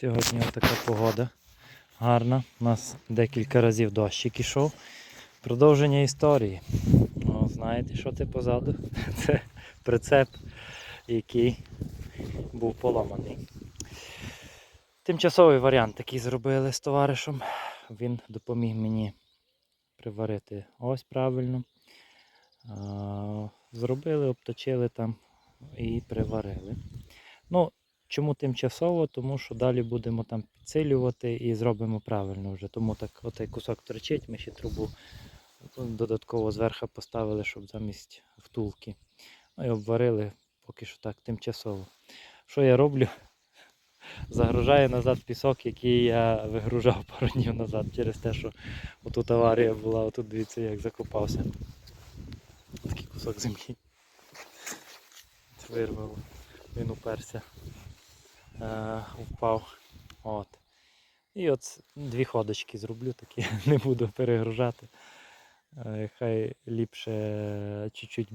Сьогодні така погода гарна. У нас декілька разів дощик ішов. Продовження історії. Ну, знаєте, що це позаду? Це прицеп, який був поламаний. Тимчасовий варіант такий зробили з товаришем. Він допоміг мені приварити ось правильно. Зробили, обточили там і приварили. Ну, чому тимчасово? Тому що далі будемо там підсилювати і зробимо правильно вже. Тому так отей кусок торчить, ми ще трубу додатково зверху поставили, щоб замість втулки. Ну і обварили поки що так тимчасово. Що я роблю? Загружаю назад пісок, який я вигружав пару днів назад через те, що отут аварія була, отут дивіться, як закопався. Такий кусок землі. Вирвало. Він уперся. Е, впав. От. І от дві ходочки зроблю такі, не буду перегружати. Е, Хай ліпше е, чуть-чуть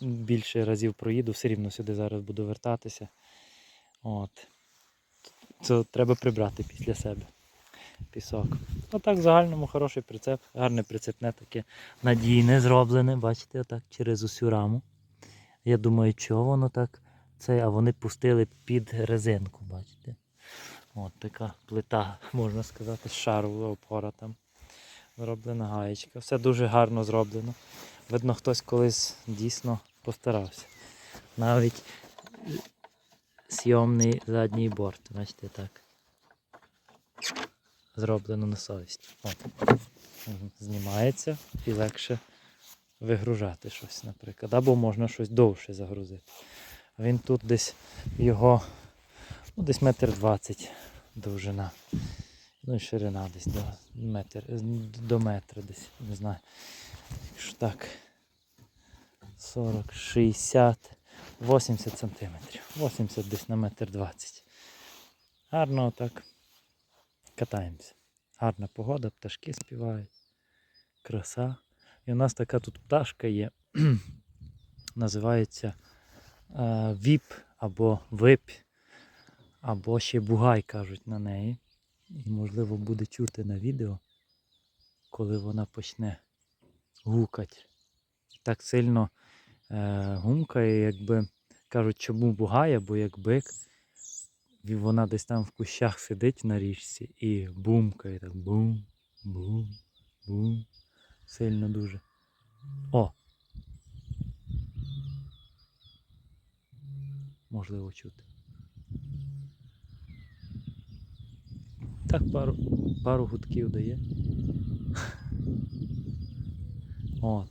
більше разів проїду, все рівно сюди зараз буду вертатися. От. Це треба прибрати після себе пісок. Ну так, в загальному хороший прицеп, гарне прицепне таке надійне зроблене, бачите, отак через усю раму. Я думаю, чого воно так це, а вони пустили під резинку, бачите. От така плита, можна сказати, з шарова опора там. Зроблена гаєчка. Все дуже гарно зроблено. Видно, хтось колись дійсно постарався. Навіть сйомний задній борт, бачите так. Зроблено на совість. От. Знімається і легше вигружати щось, наприклад. Або можна щось довше загрузити. Він тут десь його ну, десь метр двадцять довжина. Ну і ширина десь до, метр, до метра десь, не знаю. Якщо так. 40, 60, 80 сантиметрів. 80 десь на метр 20. Гарно отак катаємося. Гарна погода, пташки співають. Краса. І у нас така тут пташка є. Називається віп або вип, або ще бугай кажуть на неї. І можливо буде чути на відео, коли вона почне гукати. Так сильно е, гумкає, якби кажуть, чому бугає, бо як бик, вона десь там в кущах сидить на річці і бумкає так бум, бум, бум. Сильно дуже. О! Можливо чути. Так пару, пару гудків дає. О,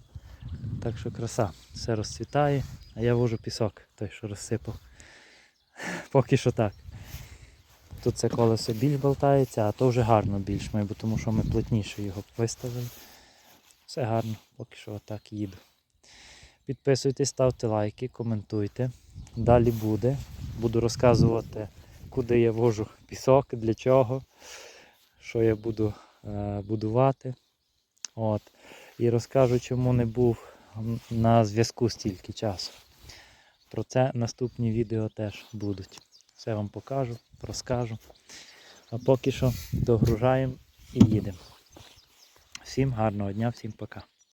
так що краса, все розцвітає, а я вожу пісок, той, що розсипав. Поки що так. Тут це колесо більш болтається, а то вже гарно більш, бо тому що ми плотніше його виставили. Все гарно, поки що отак їду. Підписуйтесь, ставте лайки, коментуйте. Далі буде. Буду розказувати, куди я вожу пісок, для чого, що я буду е, будувати. От. І розкажу, чому не був на зв'язку стільки часу. Про це наступні відео теж будуть. Все вам покажу, розкажу. А поки що догружаємо і їдемо. Всім гарного дня, всім пока.